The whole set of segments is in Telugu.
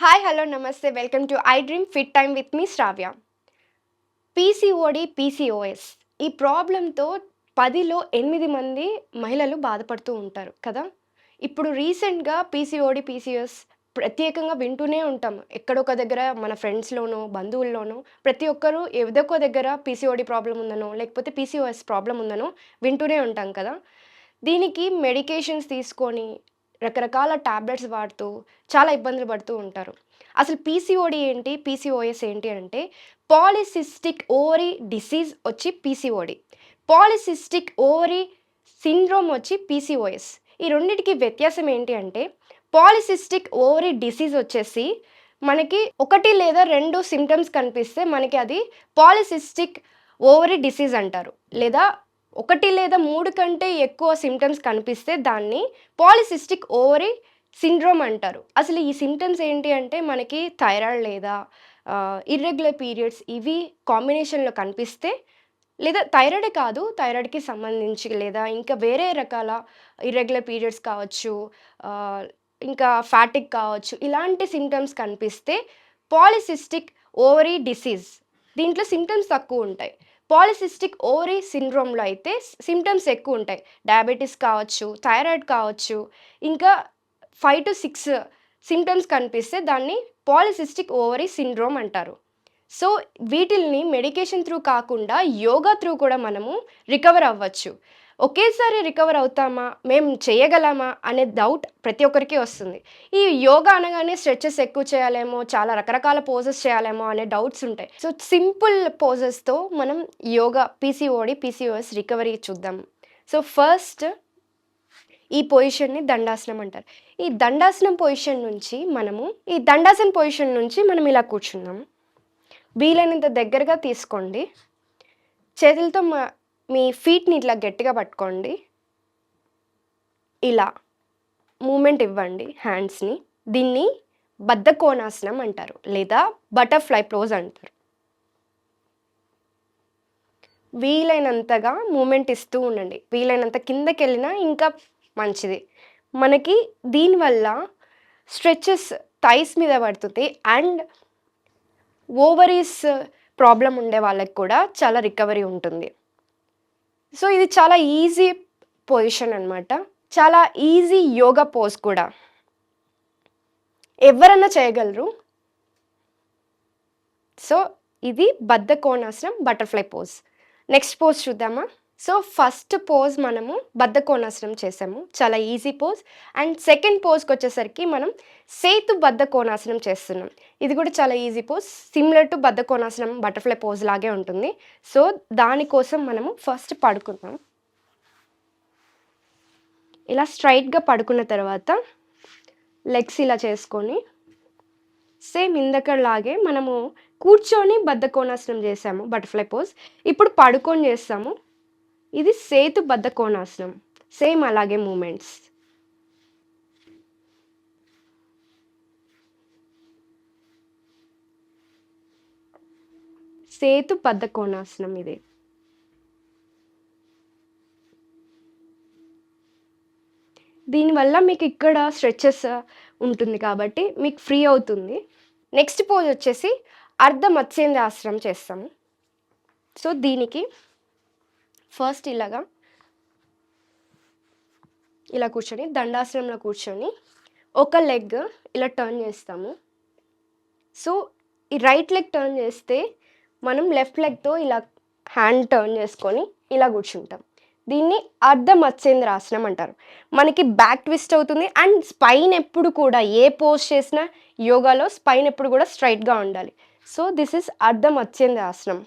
హాయ్ హలో నమస్తే. Welcome to I dream fit time with me Shravya PCOD PCOS ఈ ప్రాబ్లంతో పదిలో ఎనిమిది మంది మహిళలు బాధపడుతూ ఉంటారు కదా? ఇప్పుడు రీసెంట్గా పీసీఓడి పీసీఎస్ ప్రత్యేకంగా వింటూనే ఉంటాం. ఎక్కడొక దగ్గర మన ఫ్రెండ్స్లోనో బంధువుల్లోనో ప్రతి ఒక్కరూ ఏదో దగ్గర పీసీఓడి ప్రాబ్లం ఉందనో లేకపోతే పీసీఓఎస్ ప్రాబ్లం ఉందనో వింటూనే ఉంటాం కదా? దీనికి మెడికేషన్స్ తీసుకొని రకరకాల ట్యాబ్లెట్స్ వాడుతూ చాలా ఇబ్బందులు పడుతూ ఉంటారు. అసలు పీసీఓడి ఏంటి? పీసీఓఎస్ ఏంటి అంటే పాలిసిస్టిక్ ఓవరీ డిసీజ్ వచ్చి పీసీఓడి. పాలిసిస్టిక్ ఓవరీ సిండ్రోమ్ వచ్చి పీసీఓఎస్. ఈ రెండింటికి వ్యత్యాసం ఏంటి అంటే పాలిసిస్టిక్ ఓవరీ డిసీజ్ వచ్చేసి మనకి ఒకటి లేదా రెండు సిమ్టమ్స్ కనిపిస్తే మనకి అది పాలిసిస్టిక్ ఓవరీ డిసీజ్ అంటారు. లేదా ఒకటి లేదా మూడు కంటే ఎక్కువ సిమ్టమ్స్ కనిపిస్తే దాన్ని పాలిసిస్టిక్ ఓవరీ సిండ్రోమ్ అంటారు. అసలు ఈ సిమ్టమ్స్ ఏంటి అంటే మనకి థైరాయిడ్ లేదా ఇర్రెగ్యులర్ పీరియడ్స్ ఇవి కాంబినేషన్లో కనిపిస్తే లేదా థైరాయిడ్ కాదు థైరాయిడ్కి సంబంధించి లేదా ఇంకా వేరే రకాల ఇర్రెగ్యులర్ పీరియడ్స్ కావచ్చు ఇంకా ఫ్యాటిక్ కావచ్చు ఇలాంటి సిమ్టమ్స్ కనిపిస్తే పాలిసిస్టిక్ ఓవరీ డిసీజ్. దీంట్లో సిమ్టమ్స్ తక్కువ ఉంటాయి. పాలిసిస్టిక్ ఓవరీ సిండ్రోమ్లో అయితే సిమ్టమ్స్ ఎక్కువ ఉంటాయి. డయాబెటీస్ కావచ్చు థైరాయిడ్ కావచ్చు ఇంకా ఫైవ్ టు సిక్స్ సిమ్టమ్స్ కనిపిస్తే దాన్ని పాలిసిస్టిక్ ఓవరీ సిండ్రోమ్ అంటారు. సో వీటిల్ని మెడికేషన్ త్రూ కాకుండా యోగా త్రూ కూడా మనము రికవర్ అవ్వచ్చు. ఒకేసారి రికవర్ అవుతామా? మేము చేయగలమా? అనే డౌట్ ప్రతి ఒక్కరికి వస్తుంది. ఈ యోగా అనగానే స్ట్రెచెస్ ఎక్కువ చేయాలేమో చాలా రకరకాల పోజెస్ చేయాలేమో అనే డౌట్స్ ఉంటాయి. సో సింపుల్ పోజెస్తో మనం యోగా పీసీఓడి పీసీఓఎస్ రికవరీ చూద్దాం. సో ఫస్ట్ ఈ పొజిషన్ని దండాసనం అంటారు. ఈ దండాసనం పొజిషన్ నుంచి మనము ఈ దండాసన పొజిషన్ నుంచి మనం ఇలా కూర్చుందాం వీలైనంత దగ్గరగా తీసుకోండి. చేతులతో మీ ఫీట్ని ఇట్లా గట్టిగా పట్టుకోండి. ఇలా మూమెంట్ ఇవ్వండి హ్యాండ్స్ని దీన్ని బద్ధకోణాసనం అంటారు లేదా బటర్ఫ్లై ప్రోజ్ అంటారు. వీలైనంతగా మూమెంట్ ఇస్తూ ఉండండి. వీలైనంత కిందకి వెళ్ళినా ఇంకా మంచిది. మనకి దీనివల్ల స్ట్రెచెస్ థైస్ మీద పడుతుంది అండ్ ఓవరీస్ ప్రాబ్లం ఉండే వాళ్ళకి కూడా చాలా రికవరీ ఉంటుంది. సో ఇది చాలా ఈజీ పొజిషన్ అనమాట చాలా ఈజీ యోగా పోజ్ కూడా. ఎవరన్నా చేయగలరు. సో ఇది బద్ధ కోణాసనం బటర్ఫ్లై పోజ్ నెక్స్ట్ పోజ్ చూద్దామా? సో ఫస్ట్ పోజ్ మనము బద్ధకోణాసనం చేసాము. చాలా ఈజీ పోజ్. అండ్ సెకండ్ పోజ్కి వచ్చేసరికి మనం సేతు బద్ధకోణాసనం చేస్తున్నాం. ఇది కూడా చాలా ఈజీ పోజ్. సిమిలర్ టు బద్ధకోణాసనం బటర్ఫ్లై పోజ్ లాగే ఉంటుంది. సో దానికోసం మనము ఫస్ట్ పడుకుందాం. ఇలా స్ట్రైట్గా పడుకున్న తర్వాత లెగ్స్ ఇలా చేసుకొని సేమ్ ఇందకలాగే మనము కూర్చొని బద్ధకోణాసనం చేసాము. Butterfly pose. ఇప్పుడు పడుకొని చేస్తాము. ఇది సేతు బద్ధ కోణాసనం. సేమ్ అలాగే మూమెంట్స్ సేతు బద్ధ కోణాసనం ఇది. దీనివల్ల మీకు ఇక్కడ స్ట్రెచెస్ ఉంటుంది కాబట్టి మీకు ఫ్రీ అవుతుంది. నెక్స్ట్ పోజ్ వచ్చేసి అర్ధ మత్స్యంద్రాసనం చేస్తాము సో దీనికి ఫస్ట్ ఇలాగా. ఇలా కూర్చొని దండాసనంలో కూర్చొని ఒక లెగ్ ఇలా టర్న్ చేస్తాము. సో ఈ రైట్ లెగ్ టర్న్ చేస్తే మనం లెఫ్ట్ లెగ్తో ఇలా హ్యాండ్ టర్న్ చేసుకొని ఇలా కూర్చుంటాం. దీన్ని అర్ధ మత్స్యేంద్రాసనం అంటారు. మనకి బ్యాక్ ట్విస్ట్ అవుతుంది అండ్ స్పైన్ ఎప్పుడు కూడా ఏ పోజ్ చేసినా యోగాలో స్పైన్ ఎప్పుడు కూడా స్ట్రైట్గా ఉండాలి. సో దిస్ ఇస్ అర్ధ మత్స్యేంద్రాసనం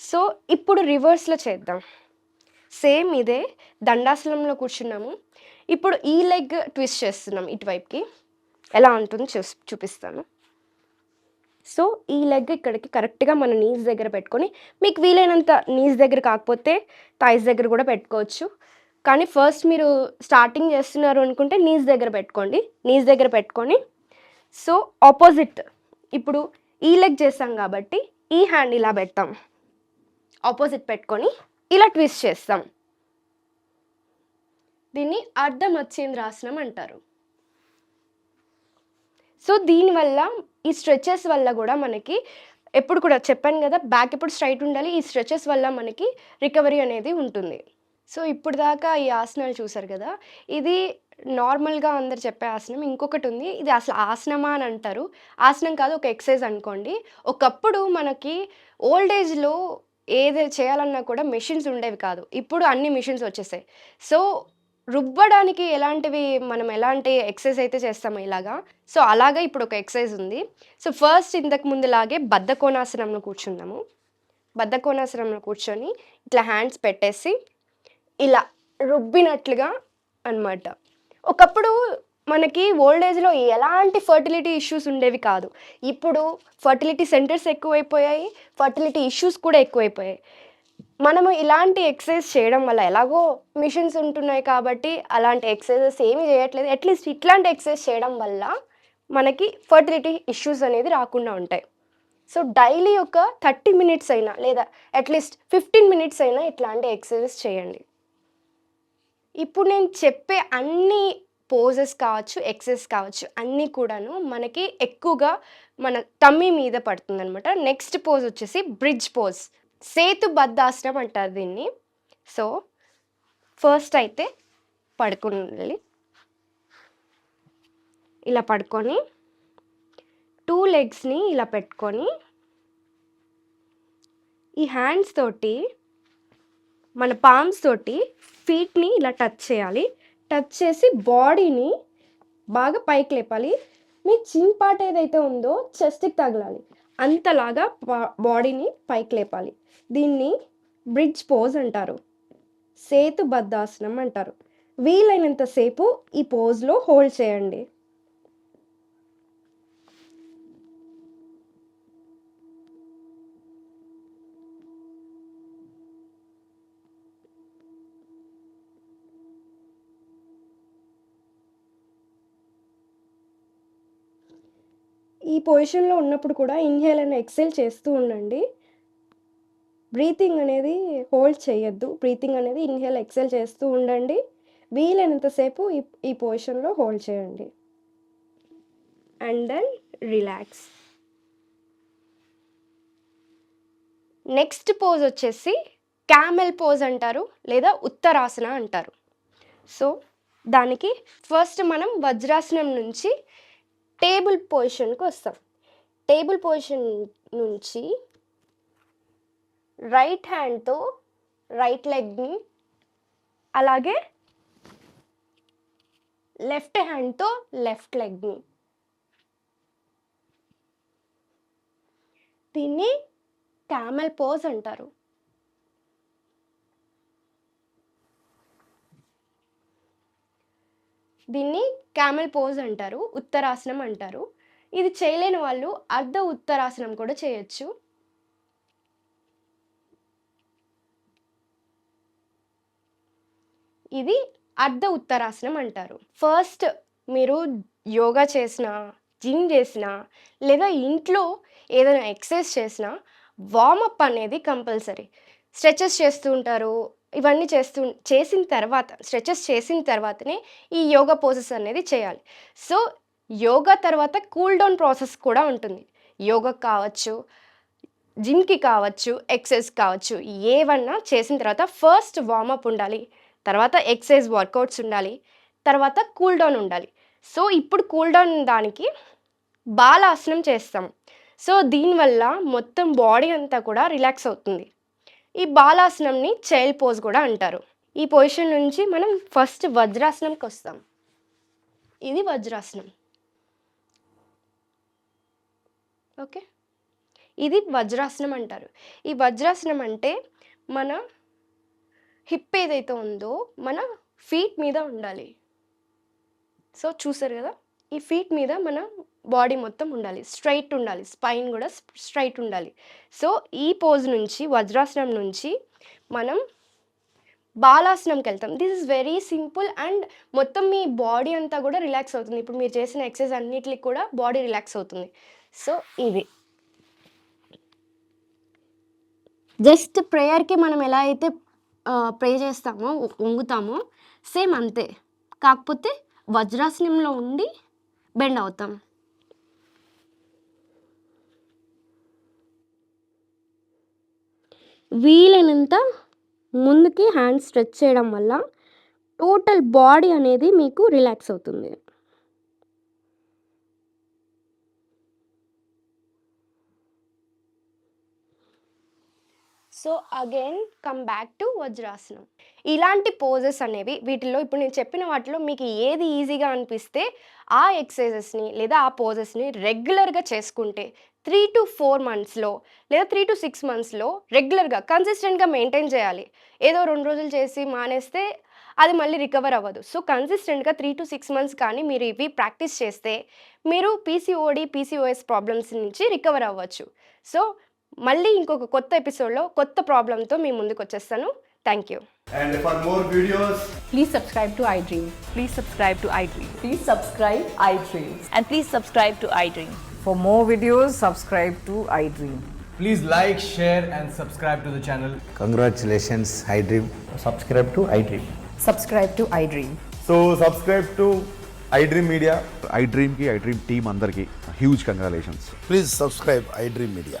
సో ఇప్పుడు రివర్స్లో చేద్దాం. సేమ్ ఇదే దండాసనంలో కూర్చున్నాము. ఇప్పుడు ఈ లెగ్ ట్విస్ట్ చేస్తున్నాం ఇటువైపుకి. ఎలా ఉంటుందో చూ చూపిస్తాను. సో ఈ లెగ్ ఇక్కడికి కరెక్ట్గా మన నీస్ దగ్గర పెట్టుకొని మీకు వీలైనంత నీస్ దగ్గర కాకపోతే థైస్ దగ్గర కూడా పెట్టుకోవచ్చు. కానీ ఫస్ట్ మీరు స్టార్టింగ్ చేస్తున్నారు అనుకుంటే నీస్ దగ్గర పెట్టుకోండి. నీస్ దగ్గర పెట్టుకొని. సో ఆపోజిట్ ఇప్పుడు ఈ లెగ్ చేస్తాం కాబట్టి ఈ హ్యాండ్ ఇలా పెడతాం. ఆపోజిట్ పెట్టుకొని ఇలా ట్విస్ట్ చేస్తాం. దీన్ని అర్థం వచ్చింది రాసనం అంటారు. సో దీనివల్ల ఈ స్ట్రెచెస్ వల్ల కూడా మనకి ఎప్పుడు కూడా చెప్పాను కదా బ్యాక్ ఎప్పుడు స్ట్రైట్ ఉండాలి ఈ స్ట్రెచెస్ వల్ల మనకి రికవరీ అనేది ఉంటుంది. సో ఇప్పుడు దాకా ఈ ఆసనాలు చూసారు కదా ఇది నార్మల్గా అందరు చెప్పే ఆసనం ఇంకొకటి ఉంది ఇది అసలు ఆసనమా అని అంటారు. ఆసనం కాదు ఒక ఎక్సైజ్ అనుకోండి. ఒకప్పుడు మనకి ఓల్డ్ ఏజ్లో ఏది చేయాలన్నా కూడా మెషిన్స్ ఉండేవి కాదు. ఇప్పుడు అన్ని మిషన్స్ వచ్చేసాయి. సో రుబ్బడానికి ఎలాంటివి మనం ఎలాంటి ఎక్సర్సైజ్ అయితే చేస్తామో ఇలాగా. సో అలాగా ఇప్పుడు ఒక ఎక్సర్సైజ్ ఉంది. సో ఫస్ట్ ఇంతకు ముందులాగే బద్ధకోణాసనంలో కూర్చుందాము బద్ధకోణాసనంలో కూర్చొని ఇట్లా హ్యాండ్స్ పెట్టేసి ఇలా రుబ్బినట్లుగా అన్నమాట. ఒకప్పుడు మనకి ఓల్డ్ ఏజ్లో ఎలాంటి ఫర్టిలిటీ ఇష్యూస్ ఉండేవి కాదు. ఇప్పుడు ఫర్టిలిటీ సెంటర్స్ ఎక్కువైపోయాయి ఫర్టిలిటీ ఇష్యూస్ కూడా ఎక్కువైపోయాయి. మనము ఇలాంటి ఎక్సర్సైజ్ చేయడం వల్ల ఎలాగో మిషన్స్ ఉంటున్నాయి కాబట్టి అలాంటి ఎక్సర్సైజెస్ ఏమీ చేయట్లేదు. అట్లీస్ట్ ఇట్లాంటి ఎక్సర్సైజ్ చేయడం వల్ల మనకి ఫర్టిలిటీ ఇష్యూస్ అనేది రాకుండా ఉంటాయి. సో డైలీ ఒక థర్టీ మినిట్స్ అయినా లేదా అట్లీస్ట్ ఫిఫ్టీన్ మినిట్స్ అయినా ఇట్లాంటి ఎక్సర్సైజెస్ చేయండి. ఇప్పుడు నేను చెప్పే అన్ని పోజెస్ కావచ్చు ఎక్సెస్ కావచ్చు అన్నీ కూడాను మనకి ఎక్కువగా మన తమ్మి మీద పడుతుంది అనమాట నెక్స్ట్ పోజ్ వచ్చేసి బ్రిడ్జ్ పోజ్ సేతు బద్ధాసనం అంటారు దీన్ని. సో ఫస్ట్ అయితే పడుకుని ఇలా పడుకొని టూ లెగ్స్ని ఇలా పెట్టుకొని ఈ హ్యాండ్స్ తోటి మన పామ్స్ తోటి ఫీట్ని ఇలా టచ్ చేయాలి. టచ్ చేసి బాడీని బాగా పైకి లేపాలి. మీ చిన్ పార్ట్ ఏదైతే ఉందో చెస్ట్కి తగలాలి. అంతలాగా బాడీని పైకి లేపాలి. దీన్ని బ్రిడ్జ్ పోజ్ అంటారు. సేతు బద్దాసనం అంటారు. వీలైనంతసేపు ఈ పోజ్లో హోల్డ్ చేయండి. ఈ పొజిషన్లో ఉన్నప్పుడు కూడా ఇన్హేల్ అండ్ ఎక్సెల్ చేస్తూ ఉండండి. బ్రీతింగ్ అనేది హోల్డ్ చేయొద్దు. బ్రీతింగ్ అనేది ఇన్హేల్ ఎక్సెల్ చేస్తూ ఉండండి. వీలైనంతసేపు ఈ ఈ పొజిషన్లో హోల్డ్ చేయండి. And then relax. Next pose వచ్చేసి క్యామెల్ పోజ్ అంటారు లేదా ఉత్తరాసన అంటారు. సో దానికి ఫస్ట్ మనం వజ్రాసనం నుంచి టేబుల్ పొజిషన్కి వస్తాం. టేబుల్ పొజిషన్ నుంచి రైట్ హ్యాండ్తో రైట్ లెగ్ని అలాగే లెఫ్ట్ హ్యాండ్తో లెఫ్ట్ లెగ్ని. దీన్ని క్యామెల్ పోజ్ అంటారు. దీన్ని క్యామెల్ పోజ్ అంటారు ఉత్తరాసనం అంటారు. ఇది చేయలేని వాళ్ళు అర్ధ ఉత్తరాసనం కూడా చేయొచ్చు. ఇది అర్ధ ఉత్తరాసనం అంటారు. ఫస్ట్ మీరు యోగా చేసిన జిమ్ చేసినా లేదా ఇంట్లో ఏదైనా ఎక్సర్సైజ్ చేసినా వార్మప్ అనేది కంపల్సరీ స్ట్రెచెస్ చేస్తూ ఉంటారు ఇవన్నీ చేస్తూ చేసిన తర్వాత స్ట్రెచెస్ చేసిన తర్వాతనే ఈ యోగా పోసెస్ అనేది చేయాలి. సో యోగా తర్వాత కూల్ డౌన్ ప్రాసెస్ కూడా ఉంటుంది. యోగా కావచ్చు జిమ్కి కావచ్చు ఎక్సైజ్ కావచ్చు ఏవన్నా చేసిన తర్వాత ఫస్ట్ వార్మప్ ఉండాలి. తర్వాత ఎక్సైజ్ వర్కౌట్స్ ఉండాలి. తర్వాత కూల్ డౌన్ ఉండాలి. సో ఇప్పుడు కూల్ డౌన్ దానికి బాలాసనం చేస్తాం. సో దీనివల్ల మొత్తం బాడీ అంతా కూడా రిలాక్స్ అవుతుంది. ఈ బాలాసనంని చైల్డ్ పోజ్ కూడా అంటారు. ఈ పొజిషన్ నుంచి మనం ఫస్ట్ వజ్రాసనంకి వస్తాం. ఇది వజ్రాసనం. ఓకే? ఇది వజ్రాసనం అంటారు. ఈ వజ్రాసనం అంటే మన హిప్ ఏదైతే ఉందో మన ఫీట్ మీద ఉండాలి. సో చూసారు కదా? ఈ ఫీట్ మీద మన బాడీ మొత్తం ఉండాలి. స్ట్రైట్ ఉండాలి. స్పైన్ కూడా స్ట్రైట్ ఉండాలి. సో ఈ పోజ్ నుంచి వజ్రాసనం నుంచి మనం బాలాసనంకి వెళ్తాం. This is very simple and మొత్తం మీ బాడీ అంతా కూడా రిలాక్స్ అవుతుంది. ఇప్పుడు మీరు చేసిన ఎక్సర్సైజ్ అన్నిటికి కూడా బాడీ రిలాక్స్ అవుతుంది. సో ఇది జస్ట్ ప్రేయర్కి మనం ఎలా అయితే ప్రే చేస్తామో వంగుతామో సేమ్ అంతే. కాకపోతే వజ్రాసనంలో ఉండి బెండ్ అవుతాం. వీలైనంత ముందుకి హ్యాండ్ స్ట్రెచ్ చేయడం వల్ల టోటల్ బాడీ అనేది మీకు రిలాక్స్ అవుతుంది. So again come back to వజ్రాసనం. ఇలాంటి పోజెస్ అనేవి వీటిలో ఇప్పుడు నేను చెప్పిన వాటిలో మీకు ఏది ఈజీగా అనిపిస్తే ఆ ఎక్సర్సైజెస్ని లేదా ఆ పోజెస్ని రెగ్యులర్గా చేసుకుంటే త్రీ టు ఫోర్ మంత్స్లో లేదా త్రీ టు సిక్స్ మంత్స్లో రెగ్యులర్గా కన్సిస్టెంట్గా మెయింటైన్ చేయాలి. ఏదో రెండు రోజులు చేసి మానేస్తే అది మళ్ళీ రికవర్ అవ్వదు. సో కన్సిస్టెంట్గా త్రీ టు సిక్స్ మంత్స్ కానీ మీరు ఇవి ప్రాక్టీస్ చేస్తే మీరు పీసీఓడి పీసీఓఎస్ ప్రాబ్లమ్స్ నుంచి రికవర్ అవ్వచ్చు. సో మళ్ళీ ఇంకొక కొత్త ఎపిసోడ్లో కొత్త ప్రాబ్లంతో మీ ముందుకు వచ్చేస్తాను thank you And for more videos, Please subscribe to iDream. Please subscribe to iDream. Please subscribe iDream. And please subscribe to iDream. For more videos, subscribe to iDream. please like, share, and subscribe to the channel. Congratulations, iDream. subscribe to iDream. Subscribe to iDream. So subscribe to iDream Media. ఐ డ్రీమ్కి ఐ డ్రీమ్ టీమ్ అందరికీ huge congratulations Please subscribe iDream Media.